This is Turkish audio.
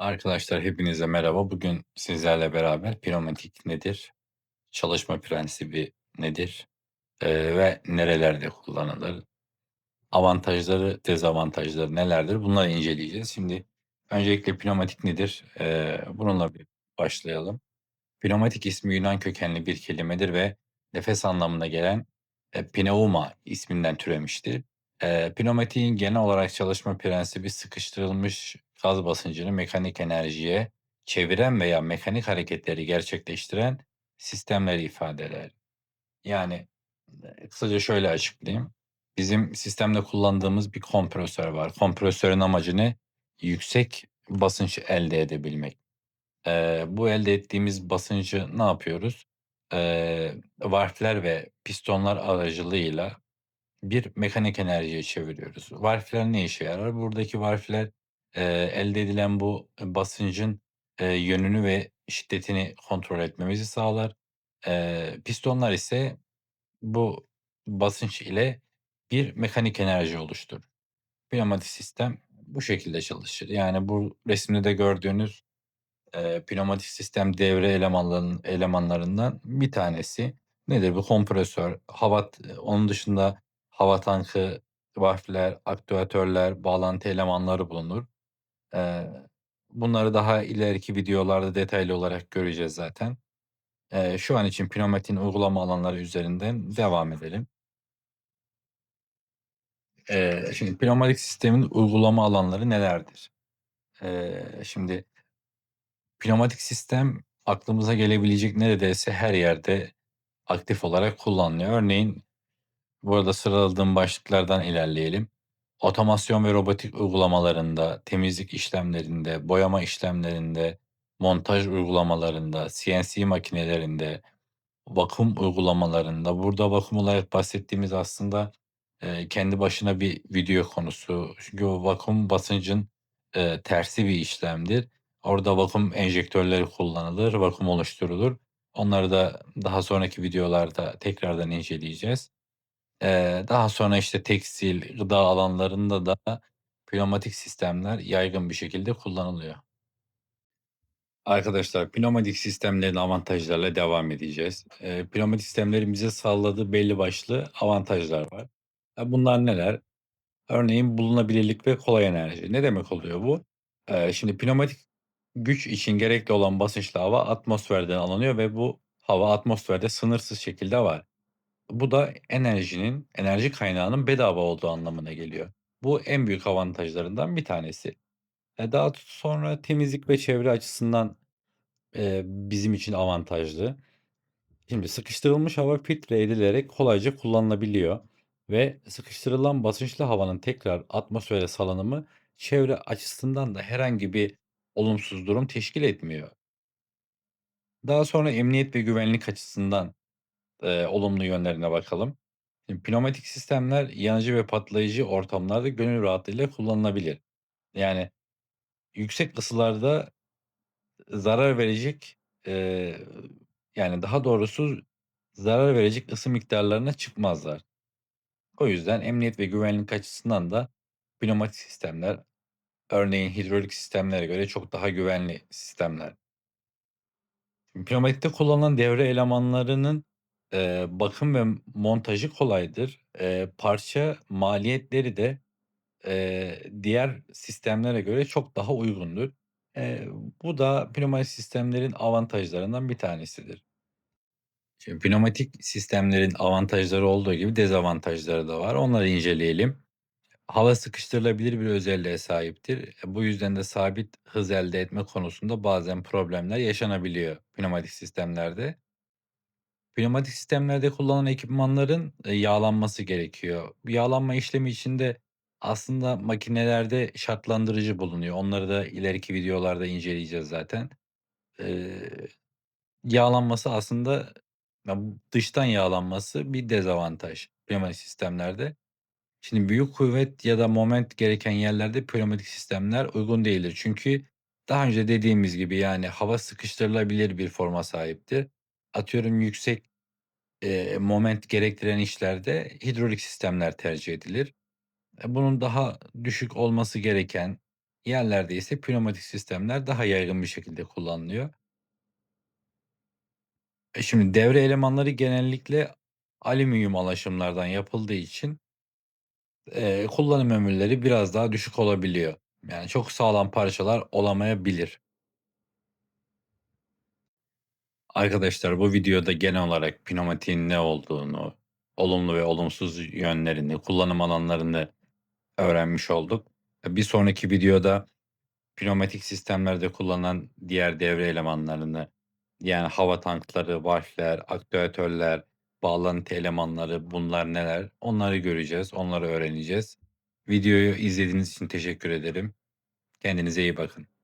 Arkadaşlar hepinize merhaba. Bugün sizlerle beraber pneumatik nedir? Çalışma prensibi nedir? Eee, ve nerelerde kullanılır? Avantajları, dezavantajları nelerdir? Bunları inceleyeceğiz. Şimdi öncelikle pneumatik nedir? Eee, bununla bir başlayalım. Pneumatik ismi Yunan kökenli bir kelimedir ve nefes anlamına gelen e, pneuma isminden türemiştir. E, pneumatiğin genel olarak çalışma prensibi sıkıştırılmış gaz basıncını mekanik enerjiye çeviren veya mekanik hareketleri gerçekleştiren sistemleri ifade eder. Yani e, kısaca şöyle açıklayayım. Bizim sistemde kullandığımız bir kompresör var. Kompresörün amacı ne? Yüksek basınç elde edebilmek. Eee, bu elde ettiğimiz basıncı ne yapıyoruz? Eee, valfler ve pistonlar aracılığıyla bir mekanik enerjiye çeviriyoruz. Valfler ne işe yarar? Buradaki valfler, eee, elde edilen bu basıncın, eee, yönünü ve şiddetini kontrol etmemizi sağlar. Eee, pistonlar ise bu basınç ile bir mekanik enerji oluşturur. Pneumatik sistem bu şekilde çalışır. Yani bu resimde de gördüğünüz Eee, pneumatik sistem devre elemanlarının elemanlarından bir tanesi. Nedir bu? Kompresör, hava onun dışında hava tankı, valfler, aktüatörler, bağlantı elemanları bulunur. Bunları daha ileriki videolarda detaylı olarak göreceğiz zaten. Şu an için pneumatiğin uygulama alanları üzerinden devam edelim. Şimdi pneumatik sistemin uygulama alanları nelerdir? Şimdi Pneumatik sistem aklımıza gelebilecek neredeyse her yerde aktif olarak kullanılıyor. Örneğin burada sıraladığım başlıklardan ilerleyelim. Otomasyon ve robotik uygulamalarında, temizlik işlemlerinde, boyama işlemlerinde, montaj uygulamalarında, CNC makinelerinde, Vakum uygulamalarında, burada vakum olarak bahsettiğimiz aslında, eee, kendi başına bir video konusu. Çünkü o vakum basıncın, eee, tersi bir işlemdir. Orada vakum enjektörleri kullanılır, vakum oluşturulur. Onları da daha sonraki videolarda tekrardan inceleyeceğiz. Daha sonra, işte, tekstil, gıda alanlarında da pneumatik sistemler yaygın bir şekilde kullanılıyor. Arkadaşlar, pneumatik sistemlerin avantajlarıyla devam edeceğiz. Eee, pneumatik sistemlerin bize sağladığı belli başlı avantajlar var. Ya, bunlar neler? Örneğin bulunabilirlik ve kolay enerji. Ne demek oluyor bu? Eee, şimdi pneumatik güç için gerekli olan basınçlı hava atmosferden alınıyor ve bu hava atmosferde sınırsız şekilde var. Bu da enerjinin, enerji kaynağının bedava olduğu anlamına geliyor. Bu en büyük avantajlarından bir tanesi. E, daha sonra temizlik ve çevre açısından Eee, bizim için avantajlı. Şimdi sıkıştırılmış hava filtre edilerek kolayca kullanılabiliyor ve sıkıştırılan basınçlı havanın tekrar atmosfere salınımı çevre açısından da herhangi bir olumsuz durum teşkil etmiyor. Daha sonra emniyet ve güvenlik açısından, eee, olumlu yönlerine bakalım. Şimdi pneumatik sistemler yanıcı ve patlayıcı ortamlarda gönül rahatlığıyla kullanılabilir. Yani yüksek ısılarda Zarar verecek, eee, yani, daha doğrusu zarar verecek ısı miktarlarına çıkmazlar. O yüzden emniyet ve güvenlik açısından da pneumatik sistemler, örneğin hidrolik sistemlere göre çok daha güvenli sistemler. Pneumatikte kullanılan devre elemanlarının, eee, bakım ve montajı kolaydır. Eee, parça maliyetleri de Eee, diğer sistemlere göre çok daha uygundur. Eee, bu da pneumatik sistemlerin avantajlarından bir tanesidir. Şimdi pneumatik sistemlerin avantajları olduğu gibi dezavantajları da var. Onları inceleyelim. Hava sıkıştırılabilir bir özelliğe sahiptir. E, bu yüzden de sabit hız elde etme konusunda bazen problemler yaşanabiliyor pneumatik sistemlerde. Pneumatik sistemlerde kullanılan ekipmanların, eee, yağlanması gerekiyor. Yağlanma işlemi için de aslında makinelerde şartlandırıcı bulunuyor. Onları da ileriki videolarda inceleyeceğiz zaten. Eee, yağlanması aslında dıştan yağlanması bir dezavantaj pneumatik sistemlerde. Şimdi büyük kuvvet ya da moment gereken yerlerde pneumatik sistemler uygun değildir. Çünkü daha önce dediğimiz gibi, yani, hava sıkıştırılabilir bir forma sahiptir. Atıyorum yüksek Eee, moment gerektiren işlerde hidrolik sistemler tercih edilir. E, bunun daha düşük olması gereken Yerlerde ise pneumatik sistemler daha yaygın bir şekilde kullanılıyor. E, şimdi devre elemanları genellikle alüminyum alaşımlardan yapıldığı için eee, kullanım ömürleri biraz daha düşük olabiliyor. Yani çok sağlam parçalar olamayabilir. Arkadaşlar bu videoda genel olarak pneumatiğin ne olduğunu, olumlu ve olumsuz yönlerini, kullanım alanlarını öğrenmiş olduk. Bir sonraki videoda pneumatik sistemlerde kullanılan diğer devre elemanlarını, yani hava tankları, valfler, aktüatörler, bağlantı elemanları bunlar neler? Onları göreceğiz, onları öğreneceğiz. Videoyu izlediğiniz için teşekkür ederim. Kendinize iyi bakın.